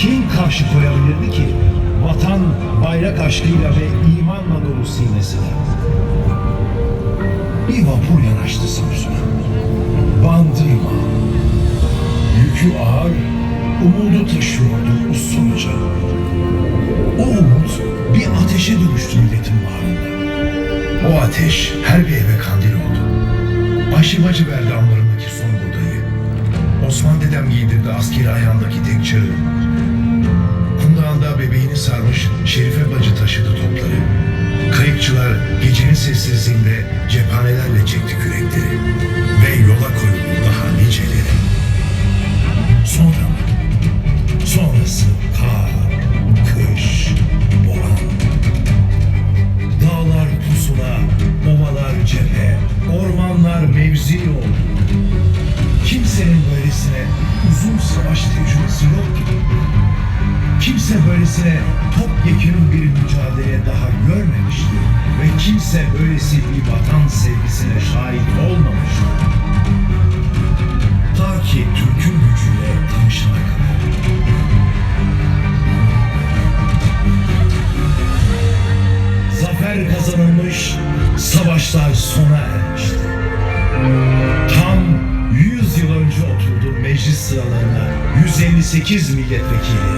kim karşı koyabilirdi ki vatan bayrak aşkıyla ve imanla dolu sinesine? Bir vapur yanaştı Samsun'a. Bandırma. Yükü ağır, umudu taşıyordu usulca. O umut bir ateşe dönüştü milletin bağrında. O ateş her bir eve kandil oldu. Ayşe bacı verdi ambarındaki son buğdayı. Osman dedem giydirdi askeri ayağındaki tek çağı. Gecenin sessizliğinde cephanelerle çekti kürekleri. Ve yola koyuldu daha niceleri. Sonra? Sonrası kar, kış, boran. Dağlar pusula, ovalar cephe, ormanlar mevzi oldu. Kimsenin böylesine uzun savaş tecrübesi yoktu. Kimse böylesine topyekun bir mücadele kimse böylesi bir vatan sevgisine şahit olmamıştı. Ta ki Türk'ün gücüyle tanışana kadar. Zafer kazanılmış, savaşlar sona ermişti. Tam 100 yıl önce oturdu meclis sıralarına 158 milletvekili.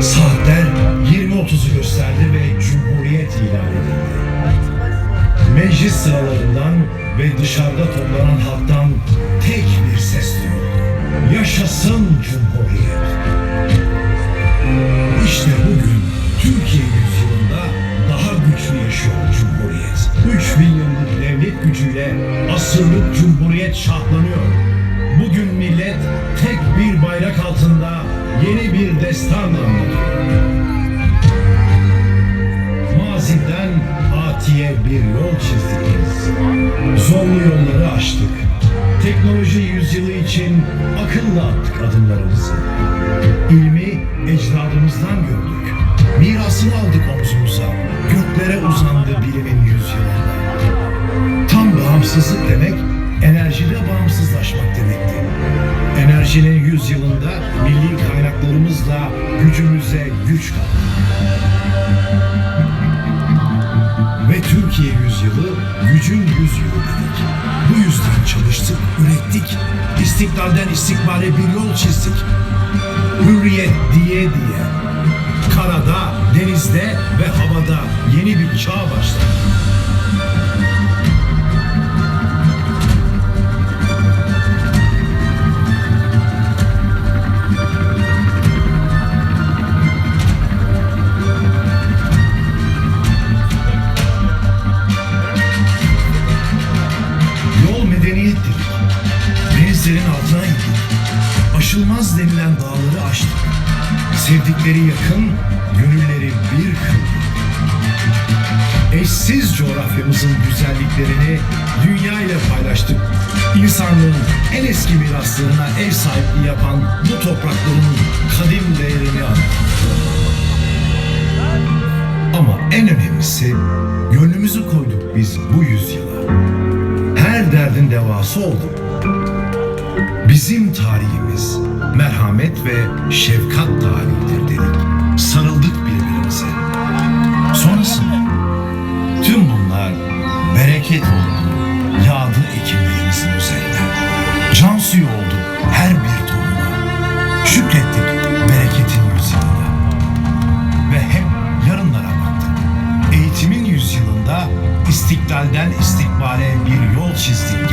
Saatler 20.30'u gösterdi ve Cumhuriyet ilan edildi. Meclis sıralarından ve dışarıda toplanan halktan tek bir ses duyuldu. Yaşasın Cumhuriyet. İşte bugün Türkiye yüzyılında daha güçlü yaşıyor Cumhuriyet. 3000 yıllık devlet gücüyle asırlık Cumhuriyet şahlanıyor. Bugün millet tek bir bayrak altında yeni bir destan anlatıyor. Atiye bir yol çizdik. Zorlu yolları aştık. Teknoloji yüzyılı için akılla attık adımlarımızı. İlmi ecdadımızdan gördük. Mirasını aldık omzumuza. Göklere uzandı bilimin yüzyılında. Tam bağımsızlık demek, enerjide bağımsızlaşmak demekti. Enerjinin yüzyılında milli kaynaklarımızla gücümüze güç kattık. Türkiye yüzyılı gücün yüzyılı dedik. Bu yüzden çalıştık, ürettik. İstiklalden istikbale bir yol çizdik. Hürriyet diye diye. Karada, denizde ve havada yeni bir çağ başladı. Aşılmaz denilen dağları aştık. Sevdikleri yakın, gönülleri bir kıldık. Eşsiz coğrafyamızın güzelliklerini dünya ile paylaştık. İnsanlığın en eski miraslarına ev sahipliği yapan bu toprakların kadim değerini anlattık. Ama en önemlisi gönlümüzü koyduk biz bu yüzyıla. Her derdin devası olduk. Bizim tarihimiz merhamet ve şefkat tarihidir dedik. Sarıldık birbirimize. Sonrasında tüm bunlar bereket oldu. Yağdı ekinlerimizin üzerine. Can suyu oldu her bir tohuma. Şükrettik bereketin yüzyılına. Ve hep yarınlara baktık. Eğitimin yüzyılında istiklalden istikbale bir yol çizdik.